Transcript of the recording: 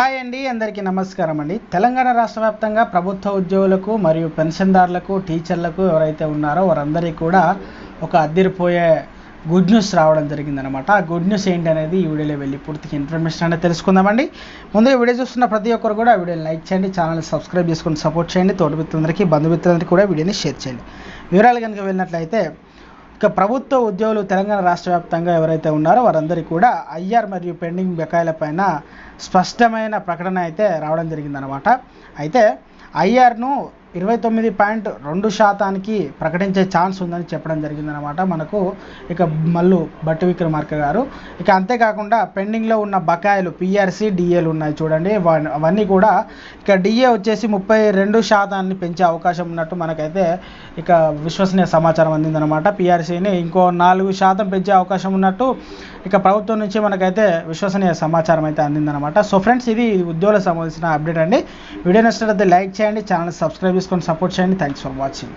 Hi అండి అందరికీ నమస్కారం అండి. తెలంగాణ రాష్ట్ర వ్యాప్తంగా ప్రభుత్వ ఉద్యోగులకు మరియు పెన్షన్దారులకు టీచర్లకు ఎవరైతే ఉన్నారో వారందరికీ కూడా ఒక అద్దరిపోయే గుడ్ న్యూస్ రావడం జరిగిందనమాట ఆ గుడ్ న్యూస్ ఏంటి అనేది ఈ వీడియోలో వెళ్ళి పూర్తిగా ఇన్ఫర్మేషన్ అనేది తెలుసుకుందామండి. ముందుగా వీడియో చూస్తున్న ప్రతి ఒక్కరు కూడా వీడియోని లైక్ చేయండి ఛానల్ని సబ్స్క్రైబ్ చేసుకొని సపోర్ట్ చేయండి. తోటి మిత్రులందరికీ బంధుమిత్రులందరికీ కూడా వీడియోని షేర్ చేయండి. వివరాలు కనుక వెళ్ళినట్లయితే ఇక ప్రభుత్వ ఉద్యోగులు తెలంగాణ రాష్ట్ర వ్యాప్తంగా ఎవరైతే ఉన్నారో వారందరికీ కూడా ఐఆర్ మరియు పెండింగ్ బకాయిలపైన స్పష్టమైన ప్రకటన అయితే రావడం జరిగిందనమాట అయితే ఐఆర్ను ఇరవై తొమ్మిది పాయింట్ రెండు శాతానికి ప్రకటించే ఛాన్స్ ఉందని చెప్పడం జరిగిందనమాట మనకు ఇక మల్లు భట్టి విక్రమార్క గారు. ఇక అంతేకాకుండా పెండింగ్లో ఉన్న బకాయిలు పిఆర్సి డిఏలు ఉన్నాయి చూడండి. అవన్నీ కూడా ఇక డిఏ వచ్చేసి ముప్పై రెండు శాతాన్ని పెంచే అవకాశం ఉన్నట్టు మనకైతే ఇక విశ్వసనీయ సమాచారం అందిందనమాట పిఆర్సీని ఇంకో నాలుగు శాతం పెంచే అవకాశం ఉన్నట్టు ఇక ప్రభుత్వం నుంచి మనకైతే విశ్వసనీయ సమాచారం అయితే అందిందనమాట సో ఫ్రెండ్స్ ఇది ఉద్యోగులకు సంబంధించిన అప్డేట్ అండి. వీడియో నచ్చినట్లయితే లైక్ చేయండి ఛానల్ సబ్స్క్రైబ్ చేసుకొని సపోర్ట్ చేయండి. Thanks for watching